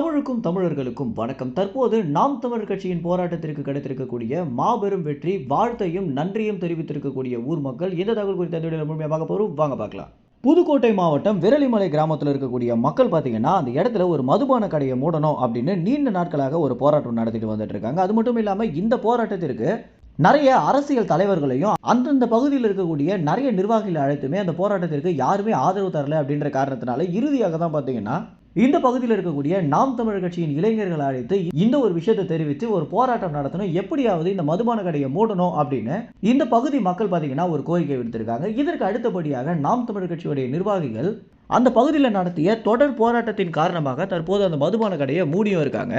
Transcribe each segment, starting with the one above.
தமிழுக்கும் தமிழர்களுக்கும் வணக்கம். தற்போது நாம் தமிழர் கட்சியின் போராட்டத்திற்கு கிடைத்திருக்கக்கூடிய மாபெரும் வெற்றி வாழ்த்தையும் நன்றியும் தெரிவித்திருக்கக்கூடிய ஊர் மக்கள் இந்த தகவல் குறித்த வீடியோவில் முழுமையாக பார்க்க போகிறோம் வாங்க பார்க்கலாம். புதுக்கோட்டை மாவட்டம் விரலிமலை கிராமத்தில் இருக்கக்கூடிய மக்கள் பார்த்தீங்கன்னா அந்த இடத்துல ஒரு மதுபான கடையை மூடணும் அப்படின்னு நீண்ட நாட்களாக ஒரு போராட்டம் நடத்திட்டு வந்துட்டு இருக்காங்க. அது மட்டும் இல்லாமல் இந்த போராட்டத்திற்கு நிறைய அரசியல் தலைவர்களையும் அந்தந்த பகுதியில் இருக்கக்கூடிய நிறைய நிர்வாகிகளை அழைத்துமே அந்த போராட்டத்திற்கு யாருமே ஆதரவு தரல அப்படின்ற காரணத்தினால இறுதியாக தான் பார்த்தீங்கன்னா இந்த பகுதியில் இருக்கக்கூடிய நாம் தமிழர் கட்சியின் இளைஞர்கள் அழைத்து இந்த ஒரு விஷயத்தை தெரிவித்து ஒரு போராட்டம் நடத்தணும் எப்படியாவது இந்த மதுபான கடையை மூடணும் அப்படின்னு இந்த பகுதி மக்கள் பார்த்தீங்கன்னா ஒரு கோரிக்கை விடுத்திருக்காங்க. இதற்கு அடுத்தபடியாக நாம் தமிழர் கட்சியுடைய நிர்வாகிகள் அந்த பகுதியில் நடத்திய தொடர் போராட்டத்தின் காரணமாக தற்போது அந்த மதுபான கடையை மூடியும் இருக்காங்க.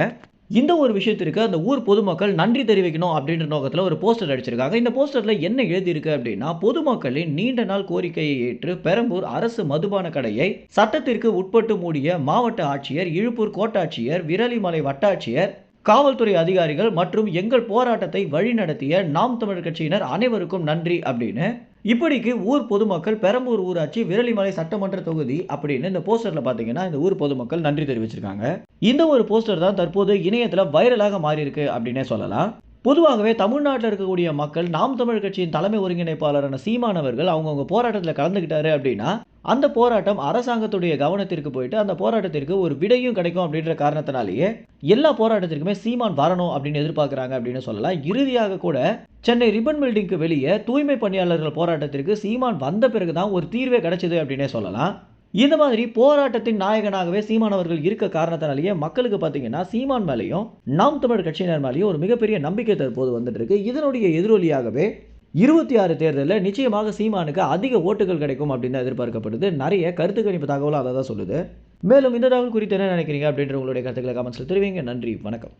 இந்த ஒரு விஷயத்திற்கு அந்த ஊர் பொதுமக்கள் நன்றி தெரிவிக்கணும் அப்படின்ற நோக்கத்தில் ஒரு போஸ்டர் அடிச்சிருக்காங்க. இந்த போஸ்டரில் என்ன எழுதியிருக்கு அப்படின்னா பொதுமக்களின் நீண்ட நாள் கோரிக்கையை ஏற்று பெரம்பூர் அரசு மதுபான கடையை சட்டத்திற்கு உட்பட்டு மூடிய மாவட்ட ஆட்சியர் இழுப்பூர் கோட்டாட்சியர் விரலிமலை வட்டாட்சியர் காவல்துறை அதிகாரிகள் மற்றும் எங்கள் போராட்டத்தை வழிநடத்திய நாம் தமிழர் கட்சியினர் அனைவருக்கும் நன்றி அப்படின்னு இப்படிக்கு ஊர் பொதுமக்கள் பெரம்பூர் ஊராட்சி விரலிமலை சட்டமன்ற தொகுதி அப்படின்னு இந்த போஸ்டர்ல பாத்தீங்கன்னா இந்த ஊர் பொதுமக்கள் நன்றி தெரிவிச்சிருக்காங்க. இந்த ஒரு போஸ்டர் தான் தற்போது இணையத்துல வைரலாக மாறி இருக்கு அப்படின்னே சொல்லலாம். பொதுவாகவே தமிழ்நாட்டில் இருக்கக்கூடிய மக்கள் நாம் தமிழ் கட்சியின் தலைமை ஒருங்கிணைப்பாளரான சீமானவர்கள் அவங்கவுங்க போராட்டத்தில் கலந்துக்கிட்டாரு அப்படின்னா அந்த போராட்டம் அரசாங்கத்துடைய கவனத்திற்கு போயிட்டு அந்த போராட்டத்திற்கு ஒரு விடையும் கிடைக்கும் அப்படின்ற காரணத்தினாலேயே எல்லா போராட்டத்திற்குமே சீமான் வரணும் அப்படின்னு எதிர்பார்க்குறாங்க அப்படின்னு சொல்லலாம். இறுதியாக கூட சென்னை ரிப்பன் பில்டிங்க்கு வெளியே தூய்மை பணியாளர்கள் போராட்டத்திற்கு சீமான் வந்த பிறகு தான் ஒரு தீர்வே கிடைச்சது அப்படின்னே சொல்லலாம். இந்த மாதிரி போராட்டத்தின் நாயகனாகவே சீமான் அவர்கள் இருக்க காரணத்தினாலேயே மக்களுக்கு பார்த்தீங்கன்னா சீமான் மேலேயும் நாம் தமிழர் கட்சியினர் மேலேயும் ஒரு மிகப்பெரிய நம்பிக்கை தற்போது வந்துட்டு இருக்கு இதனுடைய எதிரொலியாகவே இருபத்தி ஆறு தேர்தலில் நிச்சயமாக சீமானுக்கு அதிக ஓட்டுகள் கிடைக்கும் அப்படின்னு தான் எதிர்பார்க்கப்படுது. நிறைய கருத்து கணிப்பு தகவலும் அதை தான் சொல்லுது. மேலும் இந்த தகவல் குறித்து என்ன நினைக்கிறீங்க அப்படின்ற உங்களுடைய கருத்துக்களை கமெண்ட்ஸில் தெரிவிங்க. நன்றி வணக்கம்.